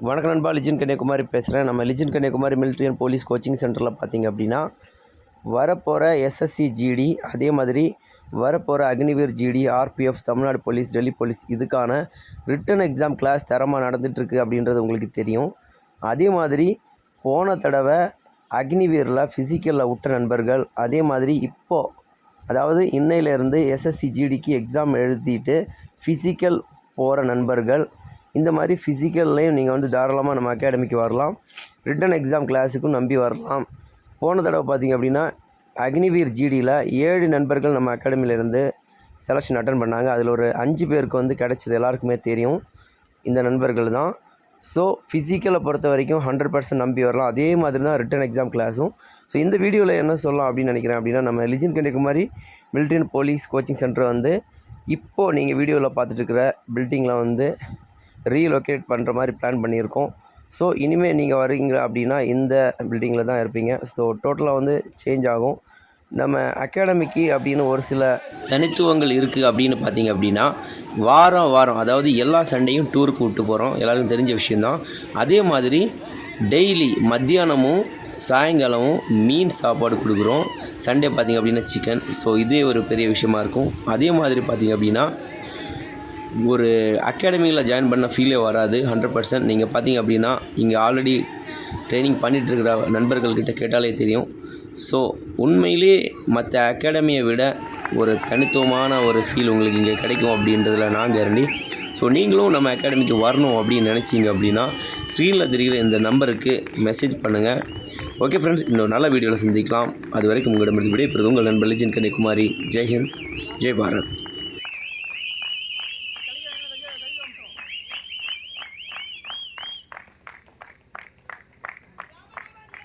வணக்கம் நண்பா லிஜின் கன்னியாகுமரி பேசுகிறேன் நம்ம Lijin Kanyakumari military police coaching சென்டரில் பார்த்தீங்க அப்படின்னா வரப்போகிற எஸ்எஸ்சி ஜிடி அதே மாதிரி வரப்போகிற Agniveer GD RPF Tamil Nadu police Delhi police இதுக்கான ரிட்டன் எக்ஸாம் கிளாஸ் தரமாக நடந்துகிட்ருக்கு அப்படின்றது உங்களுக்கு தெரியும். அதே மாதிரி போன தடவை அக்னிவீரில் ஃபிசிக்கலில் விட்ட நண்பர்கள் அதே மாதிரி இப்போது அதாவது இன்னையிலேருந்து எஸ்எஸ்சி ஜிடிக்கு எக்ஸாம் எழுதிட்டு ஃபிசிக்கல் போகிற நண்பர்கள் இந்த மாதிரி ஃபிசிக்கல்லையும் நீங்கள் வந்து தாராளமாக நம்ம அகாடமிக்கு வரலாம். ரிட்டன் எக்ஸாம் கிளாஸுக்கும் நம்பி வரலாம். போன தடவை பார்த்தீங்க அப்படின்னா அக்னிவீர் ஜிடியில் ஏழு நண்பர்கள் நம்ம அகாடமியிலேருந்து செலெக்ஷன் அட்டன் பண்ணாங்க. அதில் ஒரு அஞ்சு பேருக்கு வந்து கிடைச்சது எல்லாருக்குமே தெரியும். இந்த நண்பர்கள் தான். ஸோ ஃபிசிக்கலை பொறுத்த வரைக்கும் ஹண்ட்ரட் பர்சன்ட் நம்பி வரலாம். அதே மாதிரி தான் ரிட்டன் எக்ஸாம் கிளாஸும் ஸோ இந்த வீடியோவில் என்ன சொல்லலாம் அப்படின்னு நினைக்கிறேன் அப்படின்னா நம்ம Lijin Kanyakumari military and police coaching centre வந்து இப்போது நீங்கள் வீடியோவில் பார்த்துட்டு இருக்கிற பில்டிங்கில் வந்து ரீலொகேட் பண்ணுற மாதிரி பிளான் பண்ணியிருக்கோம். ஸோ இனிமேல் நீங்கள் வரீங்க அப்படின்னா இந்த பில்டிங்கில் தான் இருப்பீங்க. ஸோ டோட்டலாக வந்து சேஞ்ச் ஆகும். நம்ம அகாடமிக்கு அப்படின்னு ஒரு சில தனித்துவங்கள் இருக்குது அப்படின்னு பார்த்தீங்க அப்படின்னா வாரம் வாரம் அதாவது எல்லா சண்டையும் டூருக்கு விட்டு போகிறோம் எல்லாருக்கும் தெரிஞ்ச விஷயந்தான் அதே மாதிரி டெய்லி மத்தியானமும் சாயங்காலமும் மீன் சாப்பாடு கொடுக்குறோம். சண்டே பார்த்திங்க அப்படின்னா சிக்கன் ஸோ இதே ஒரு பெரிய விஷயமா இருக்கும். அதே மாதிரி பார்த்திங்க அப்படின்னா ஒரு அகாடமியில் ஜாயின் பண்ண ஃபீலே வராது ஹண்ட்ரட் பர்சன்ட் நீங்கள் பார்த்தீங்க அப்படின்னா இங்கே ஆல்ரெடி ட்ரைனிங் பண்ணிகிட்ருக்கிற நண்பர்கள்கிட்ட கேட்டாலே தெரியும். ஸோ உண்மையிலே மற்ற அகாடமியை விட ஒரு தனித்துவமான ஒரு ஃபீல் உங்களுக்கு இங்கே கிடைக்கும் அப்படின்றதில் நான் கேரண்டி ஸோ நீங்களும் நம்ம அகாடமிக்கு வரணும் அப்படின்னு நினச்சிங்க அப்படின்னா ஸ்க்ரீனில் தெரிகிற இந்த நம்பருக்கு மெசேஜ் பண்ணுங்கள் ஓகே ஃப்ரெண்ட்ஸ் இன்னொரு நல்ல வீடியோவில் சந்திக்கலாம். அது வரைக்கும் உங்களிடமிருந்து விடைபெறுது உங்கள் நண்பர் லிஜன் கன்னிகுமாரி ஜெய்ஹிந்த் ஜெய் பாரத்.